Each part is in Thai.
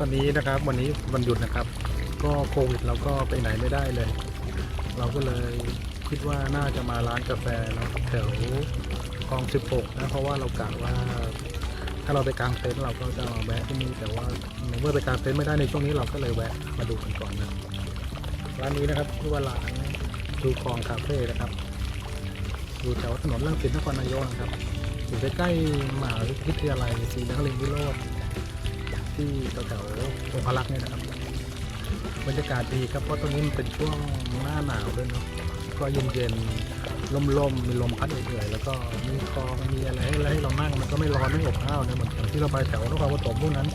วันนี้นะครับวันนี้วันหยุดนะครับ ก็โควิดเราก็ไปไหนไม่ได้เลย เราก็เลยคิดว่าน่าจะมาร้านกาแฟนะแถวคลอง 16 นะ เพราะว่าเรากะว่า ถ้าเราไปกางเต็นท์เราก็จะแวะที่นี่แต่ว่าในเมื่อไปกางเต็นท์ไม่ได้ในช่วงนี้เราก็เลยแวะมาดูกันก่อนนะร้านนี้นะครับชื่อว่าร้านดูคลองคาเฟ่นะครับอยู่แถวถนนลังสิตนครนายกนะครับอยู่ใกล้ๆมหาวิทยาลัยศรีนครินทร์วิโรธ ที่แถวๆองคลักษ์เนี่ยนะครับบรรยากาศดีครับเพราะตรงนี้มันเป็นช่วงหน้าหนาวด้วยเนาะก็เย็นๆลมๆมีลมพัดเอื่อยๆแล้วก็มีคลองมีอะไรให้ให้เรานั่งมันก็ไม่ร้อนไม่อบอ้าวนะเหมือนที่เราไปแถวนครปฐมพวกนั้น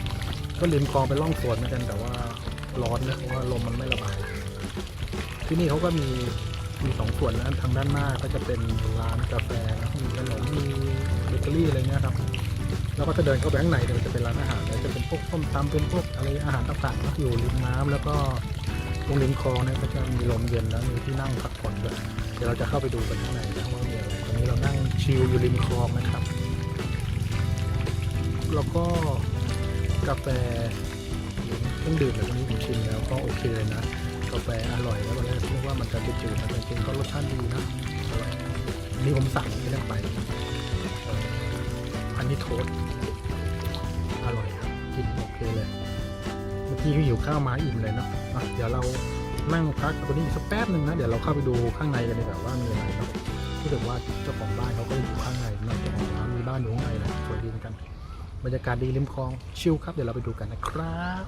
ก็ริมคลองไปล่องสวนเหมือนกันแต่ว่าร้อนนะเพราะว่าลมมันไม่ระบาย ที่นี่เขาก็มีมีสองส่วนนะทางด้านหน้าก็จะเป็นร้านกาแฟนะมีขนมมีเบเกอรี่อะไรเงี้ยครับ แล้วก็จะเดินเข้าไปข้างในเนี่ยจะเป็นร้านอาหารเลยจะเป็นพวกส้มตำเป็นพวกอะไรอาหารต่างๆนะอยู่ริมน้ำแล้วก็ตรงริมคลองเนี่ยก็จะมีลมเย็นแล้วมีที่นั่งพักผ่อนด้วยเดี๋ยวเราจะเข้าไปดูกันข้างในนะว่ามีอะไรตอนนี้เรานั่งชิลอยู่ริมคลองนะครับ แล้วก็กาแฟเครื่องดื่มอะไรพวกนี้ผมชิมแล้วก็โอเคเลยนะกาแฟอร่อยแล้วตอนแรกคิดว่ามันจะจืดๆแต่จริงๆก็รสชาติดีนะอร่อยนนี้ผมสั่งไม่ได้ไปี่โทษอร่อยครับกินโอเคเลย เมื่อกี้ก็หิวข้าวมาอิ่มเลยเนาะอะเดี๋ยวเรานั่งพักตัวนี้สักแป๊บหนึ่งนะ เดี๋ยวเราเข้าไปดูข้างในกันดีกว่าว่ามีอะไรเนาะรู้สึกว่าเจ้าของบ้านเขาก็อยู่ข้างในนอกจ้าของร้ำมีบ้านอยู่ข้างในนะสวยดีเหมือนกัน บรรยากาศดีริมคลองชิลครับ เดี๋ยวเราไปดูกันนะครับ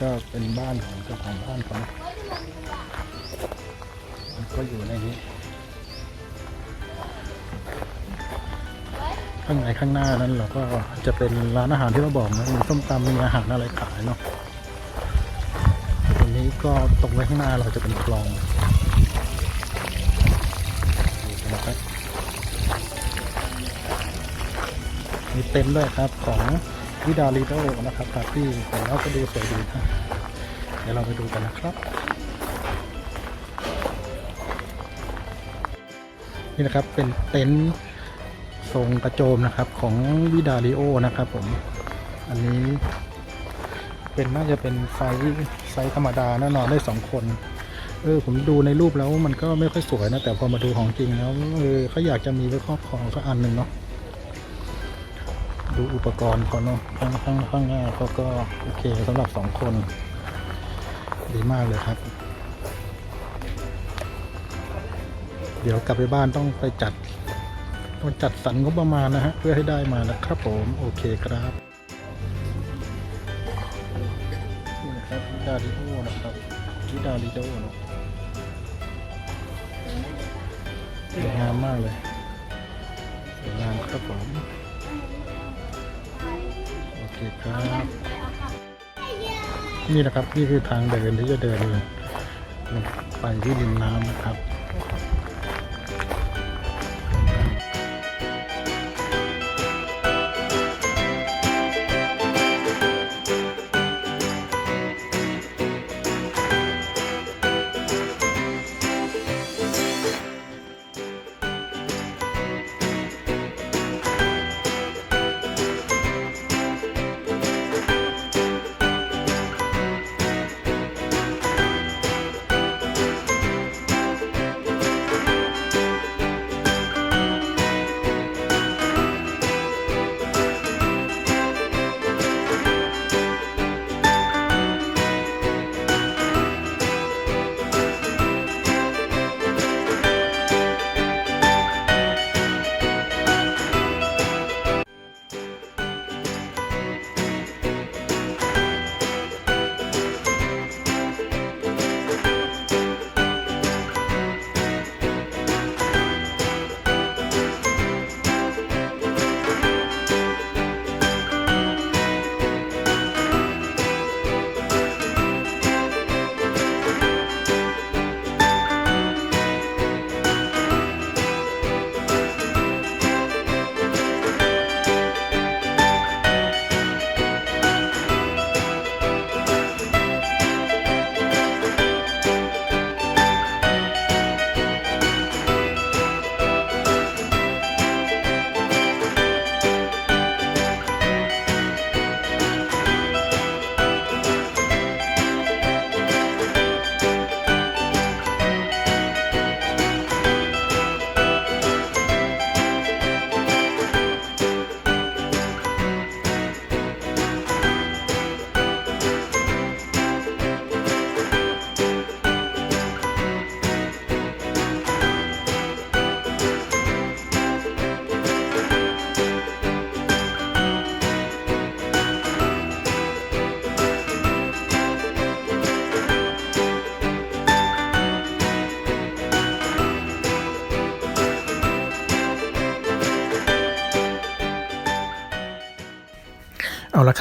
ก็เป็นบ้านของเจ้าของบ้านเขานะมันก็อยู่ในนี้ ข้างในข้างหน้านั้นเราก็จะเป็นร้านอาหารที่เราบอกนะมีส้มตำมีอาหารอะไรขายเนาะตรงนี้ก็ตรงไว้ข้างหน้าเราจะเป็นคลองนี่นะครับมีเต็นท์ด้วยครับของ วิดาลิโดนะครับปาร์ตี้แต่เราก็ดูสวยดีนะเดี๋ยวเราไปดูกันนะครับ นี่นะครับเป็นเต็นท์ทรงกระโจมนะครับของวิดาลิโอนะครับผม อันนี้เป็นน่าจะเป็นไซส์ไซส์ธรรมดาแนะนอนได้สองคน เออผมดูในรูปแล้วมันก็ไม่ค่อยสวยนะ แต่พอมาดูของจริงแล้วเออเขาอยากจะมีไว้ครอบครองสักอันหนึ่งเนาะ ดูอุปกรณ์เขาเนาะข้างข้างข้างหน้าเขาก็โอเคสำหรับสองคน ดีมากเลยครับ เดี๋ยวกลับไปบ้านต้องไปจัด ต้องจัดสรรงบประมาณนะฮะ เพื่อให้ได้มานะครับผมโอเคครับนี่นะครับดาริโอนะครับที่ดาริโอเนาะสวยงามมากเลยสวยงามครับผม เคครับ นี่นะครับ นี่คือทางเดินที่จะเดินลงไปที่ริมน้ำนะครับ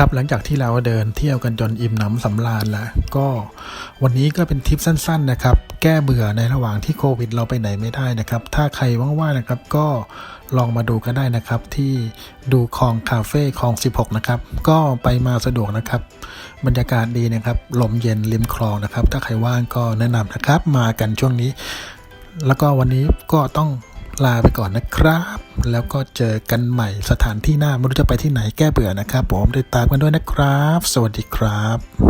ครับ หลังจากที่เราเดินเที่ยวกันจนอิ่มหนำสำราญแล้วก็วันนี้ก็เป็นทริปสั้น ๆ นะครับ แก้เบื่อในระหว่างที่โควิดเราไปไหนไม่ได้นะครับ ถ้าใครว่างๆนะครับก็ลองมาดูกันได้นะครับ ที่ดูคลองคาเฟ่คลอง 16 นะครับ ก็ไปมาสะดวกนะครับ บรรยากาศดีนะครับ ลมเย็นริมคลองนะครับ ถ้าใครว่างก็แนะนำนะครับ มากันช่วงนี้ แล้วก็วันนี้ก็ต้อง ลาไปก่อนนะครับ แล้วก็เจอกันใหม่สถานที่หน้าไม่รู้จะไปที่ไหนแก้เบื่อนะครับ ผมติดตามกันด้วยนะครับ สวัสดีครับ